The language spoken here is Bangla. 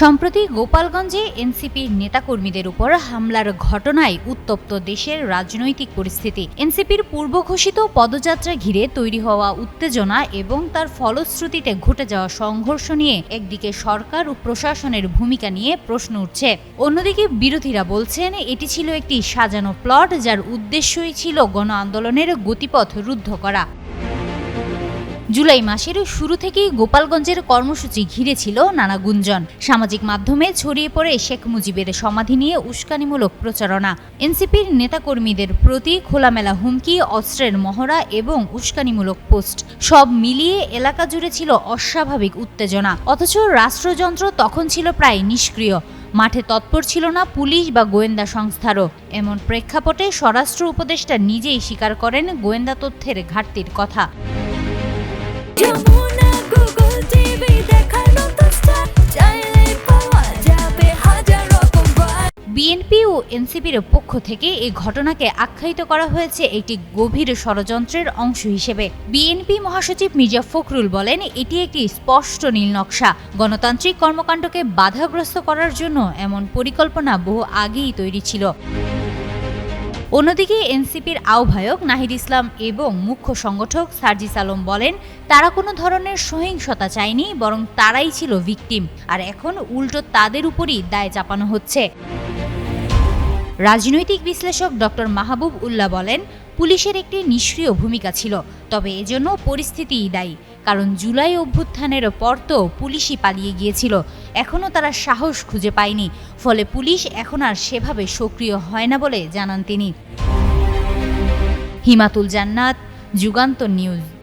সম্প্রতি গোপালগঞ্জে এনসিপির নেতাকর্মীদের উপর হামলার ঘটনায় উত্তপ্ত দেশের রাজনৈতিক পরিস্থিতি। এনসিপির পূর্ব ঘোষিত পদযাত্রা ঘিরে তৈরি হওয়া উত্তেজনা এবং তার ফলশ্রুতিতে ঘটে যাওয়া সংঘর্ষ নিয়ে একদিকে সরকার ও প্রশাসনের ভূমিকা নিয়ে প্রশ্ন উঠছে। অন্যদিকে বিরোধীরা বলছেন, এটি ছিল একটি সাজানো প্লট যার উদ্দেশ্যই ছিল গণ আন্দোলনের গতিপথ রুদ্ধ করা। জুলাই মাসের শুরু থেকেই গোপালগঞ্জের কর্মসূচি ঘিরে ছিল নানা গুঞ্জন। সামাজিক মাধ্যমে ছড়িয়ে পড়ে শেখ মুজিবের সমাধি নিয়ে উস্কানিমূলক প্রচারণা। এনসিপির নেতাকর্মীদের প্রতি খোলামেলা হুমকি, অস্ত্রের মহড়া এবং উস্কানিমূলক পোস্ট। সব মিলিয়ে এলাকা জুড়ে ছিল অস্বাভাবিক উত্তেজনা। অথচ রাষ্ট্রযন্ত্র তখন ছিল প্রায় নিষ্ক্রিয়। মাঠে তৎপর ছিল না পুলিশ বা গোয়েন্দা সংস্থারও। এমন প্রেক্ষাপটে স্বরাষ্ট্র উপদেষ্টা নিজেই স্বীকার করেন গোয়েন্দা তথ্যের ঘাটতির কথা। বিএনপি ও এনসিপির পক্ষ থেকে এই ঘটনাকে আখ্যায়িত করা হয়েছে একটি গভীর ষড়যন্ত্রের অংশ হিসেবে। বিএনপি মহাসচিব মির্জা ফখরুল বলেন, এটি একটি স্পষ্ট নীল নকশা। গণতান্ত্রিক কর্মকাণ্ডকে বাধাগ্রস্ত করার জন্য এমন পরিকল্পনা বহু আগেই তৈরি ছিল। অন্যদিকে এনসিপির আহ্বায়ক নাহিদ ইসলাম এবং মুখ্য সংগঠক সার্জিস আলম বলেন, তারা কোনো ধরনের সহিংসতা চায়নি, বরং তারাই ছিল ভিকটিম। আর এখন উল্টো তাদের উপরই দায় চাপানো হচ্ছে। রাজনৈতিক বিশ্লেষক ডক্টর মাহবুব উল্লাহ বলেন, পুলিশের একটি নিষ্ক্রিয় ভূমিকা ছিল, তবে এজন্য পরিস্থিতিই দায়ী। কারণ জুলাই অভ্যুত্থানের পর তো পুলিশই পালিয়ে গিয়েছিল এখনও তারা সাহস খুঁজে পায়নি, ফলে পুলিশ এখন আর সেভাবে সক্রিয় হয় না বলে জানান তিনি। হিমাতুল জান্নাত যুগান্তর নিউজ।